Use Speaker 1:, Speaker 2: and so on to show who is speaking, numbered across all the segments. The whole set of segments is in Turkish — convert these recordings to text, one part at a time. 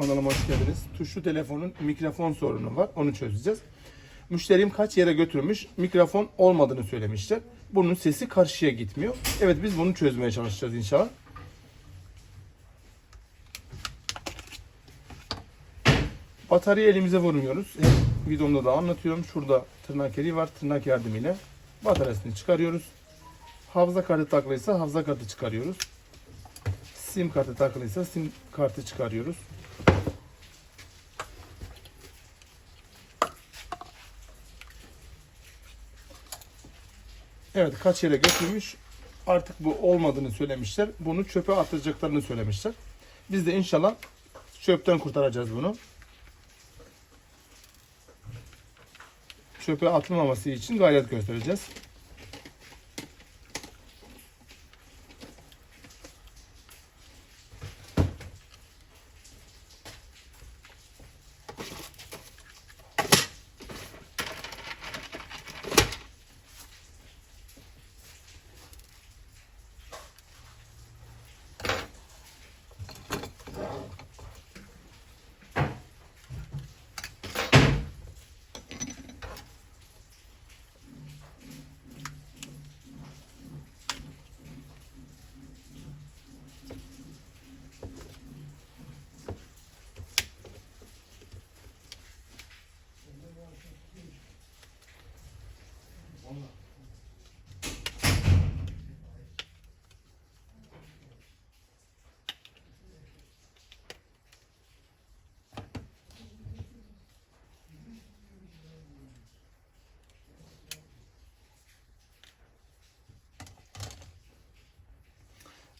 Speaker 1: Kanalıma hoş geldiniz. Tuşlu telefonun mikrofon sorunu var. Onu çözeceğiz. Müşterim kaç yere götürmüş. Mikrofon olmadığını söylemişler. Bunun sesi karşıya gitmiyor. Evet biz bunu çözmeye çalışacağız inşallah. Bataryayı elimize vurmuyoruz. Hep videomda da anlatıyorum. Şurada tırnak yeri var. Tırnak yardımıyla bataryasını çıkarıyoruz. Hafıza kartı takılıysa hafıza kartı çıkarıyoruz. Sim kartı takılıysa sim kartı çıkarıyoruz. Evet kaç yere götürmüş. Artık bu olmadığını söylemişler. Bunu çöpe atacaklarını söylemişler. Biz de inşallah çöpten kurtaracağız bunu. Çöpe atılmaması için gayret göstereceğiz.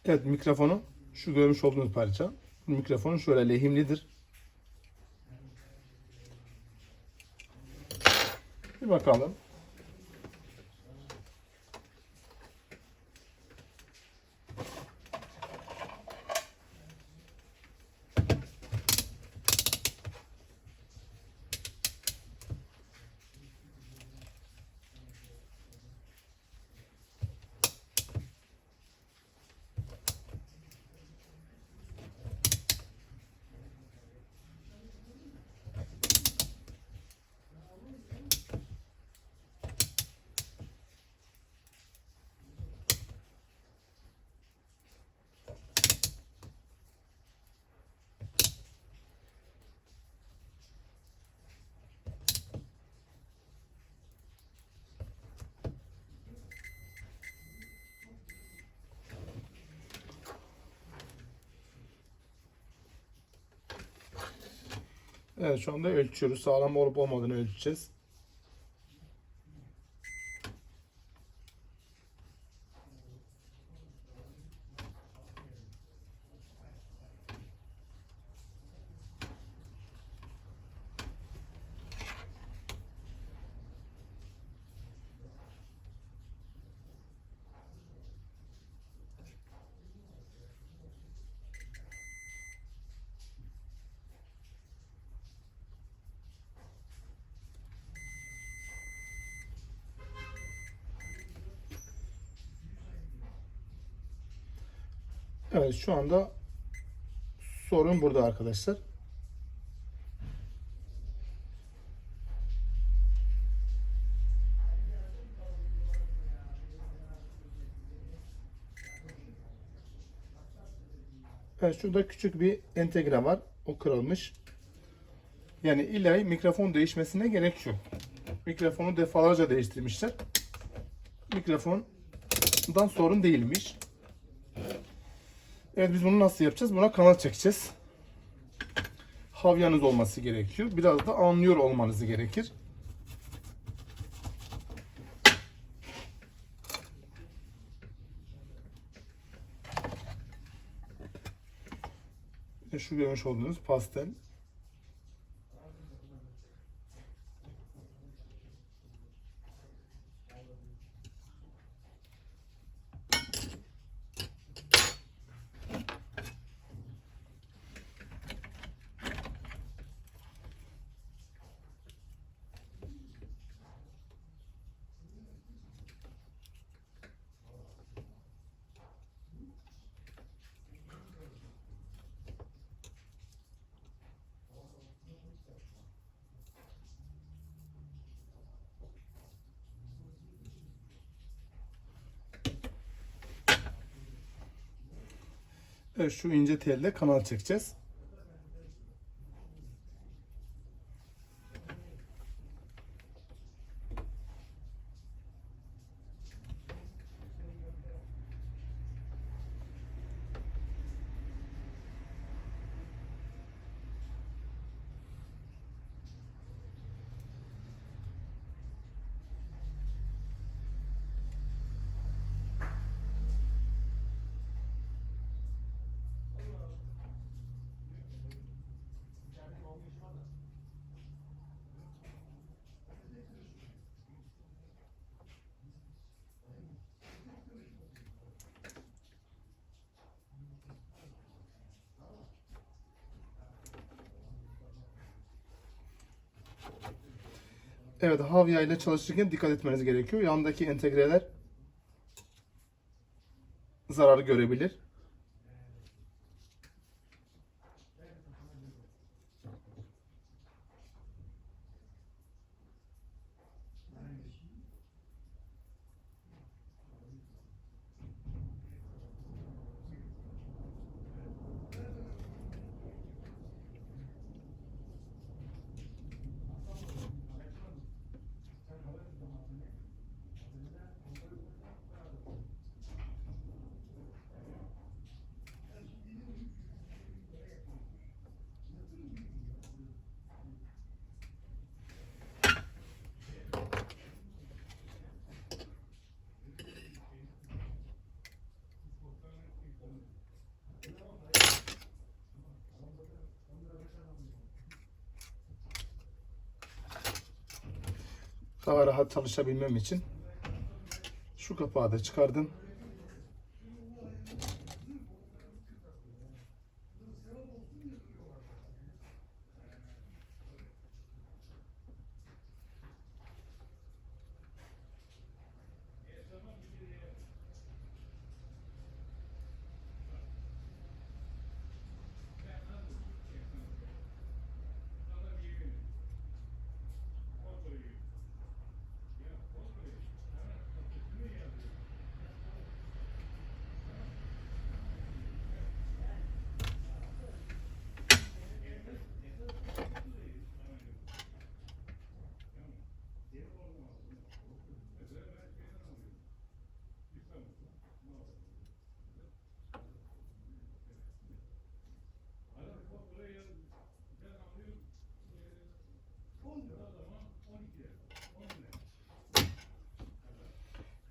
Speaker 1: Evet mikrofonu şu görmüş olduğunuz parça. Bu Mikrofonun şöyle lehimlidir. Bir bakalım. Evet şu anda ölçüyoruz. Sağlam olup olmadığını ölçeceğiz. Evet şu anda sorun burada arkadaşlar. Evet şurada küçük bir entegre var. O kırılmış. Yani illa mikrofon değişmesine gerek yok. Mikrofonu defalarca değiştirmişler. Mikrofondan sorun değilmiş. Evet biz bunu nasıl yapacağız? Buna kanal çekeceğiz. Havyanız olması gerekiyor. Biraz da anlıyor olmanız gerekir. Şu görmüş olduğunuz pastel. Evet şu ince telde kanal çekeceğiz. Evet havya ile çalışırken dikkat etmeniz gerekiyor. Yandaki entegreler zarar görebilir. Daha rahat çalışabilmem için şu kapağı da çıkardım.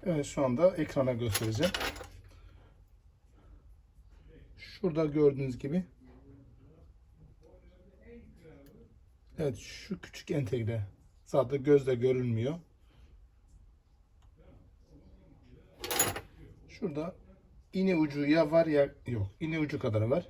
Speaker 1: Evet şu anda ekrana göstereceğim. Şurada gördüğünüz gibi Evet şu küçük entegre zaten gözle görünmüyor. Şurada iğne ucu ya var ya yok. İğne ucu kadar var.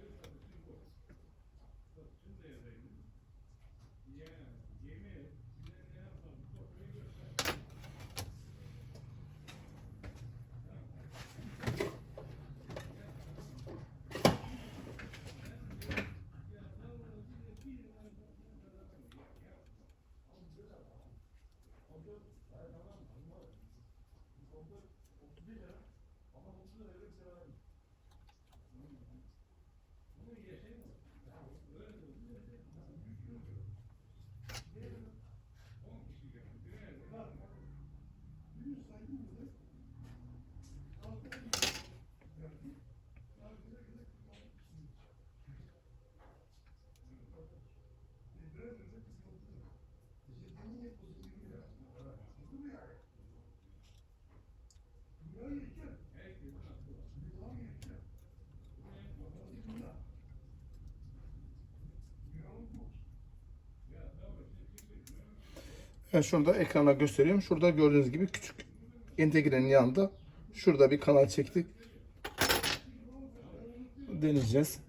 Speaker 1: Sınır elbise var mı? Bunu yaşayın mı? Ben şurada ekrana gösteriyorum. Şurada gördüğünüz gibi küçük entegrenin yanında şurada bir kanal çektik. Deneyeceğiz.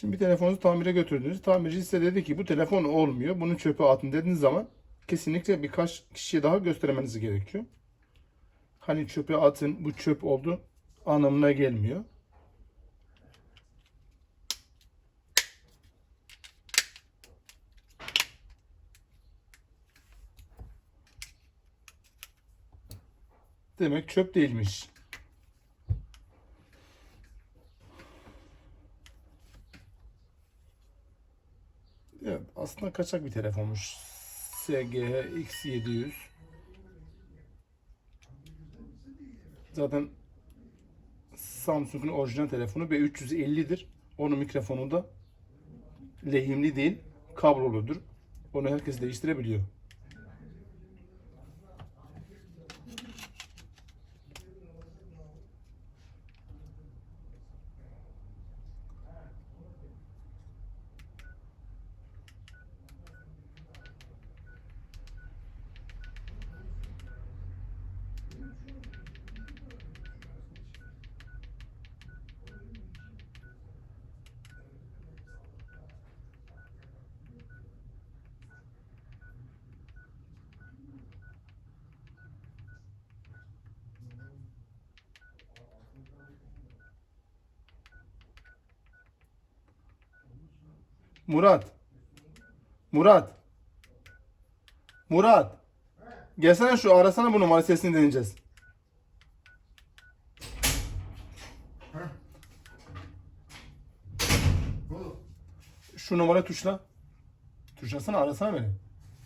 Speaker 1: Şimdi bir telefonunuzu tamire götürdünüz. Tamirci size dedi ki bu telefon olmuyor. Bunu çöpe atın dediğiniz zaman kesinlikle birkaç kişiye daha göstermeniz gerekiyor. Hani çöpe atın bu çöp oldu anlamına gelmiyor. Demek çöp değilmiş. Evet, aslında kaçak bir telefonmuş. SGH X700. Zaten Samsung'un orijinal telefonu B350'dir. Onun mikrofonu da lehimli değil, kabloludur. Onu herkes değiştirebiliyor. Murat. Murat. Murat. Gelsene şu arasana bu numara sesini deneyeceğiz. Şu numara tuşla. Tuşlasana arasana beni.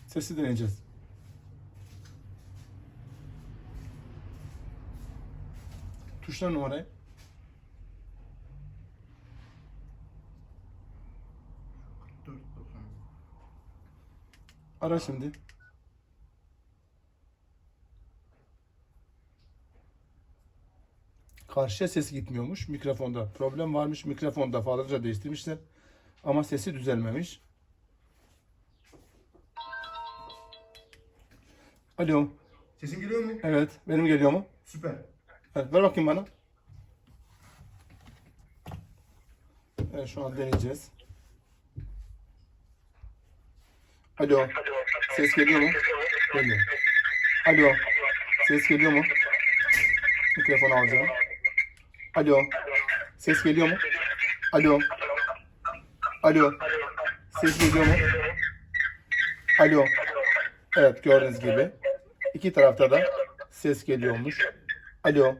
Speaker 1: Sesi deneyeceğiz. Tuşla numarayı. Ara şimdi. Karşıya ses gitmiyormuş mikrofonda. Problem varmış mikrofonda falanca değiştirmişler. Ama sesi düzelmemiş. Alo.
Speaker 2: Sesim geliyor mu?
Speaker 1: Evet. Benim geliyor mu?
Speaker 2: Süper.
Speaker 1: Evet, ver bakayım bana. Evet şu an deneyeceğiz. Alo. Ses geliyor mu? Geliyor. Alo. Ses geliyor mu? Mikrofonu alacağım. Alo. Ses geliyor mu? Alo. Alo. Ses geliyor mu? Alo. Evet gördüğünüz gibi. iki tarafta da ses geliyormuş. Alo.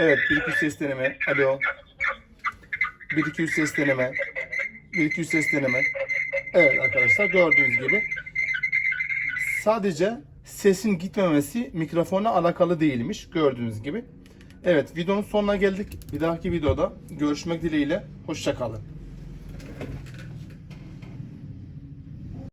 Speaker 1: Evet, 1 2 ses deneme. Alo. 1 2 ses deneme. 1 2 ses deneme. Evet arkadaşlar gördüğünüz gibi sadece sesin gitmemesi mikrofona alakalı değilmiş gördüğünüz gibi. Evet videonun sonuna geldik. Bir dahaki videoda görüşmek dileğiyle. Hoşçakalın.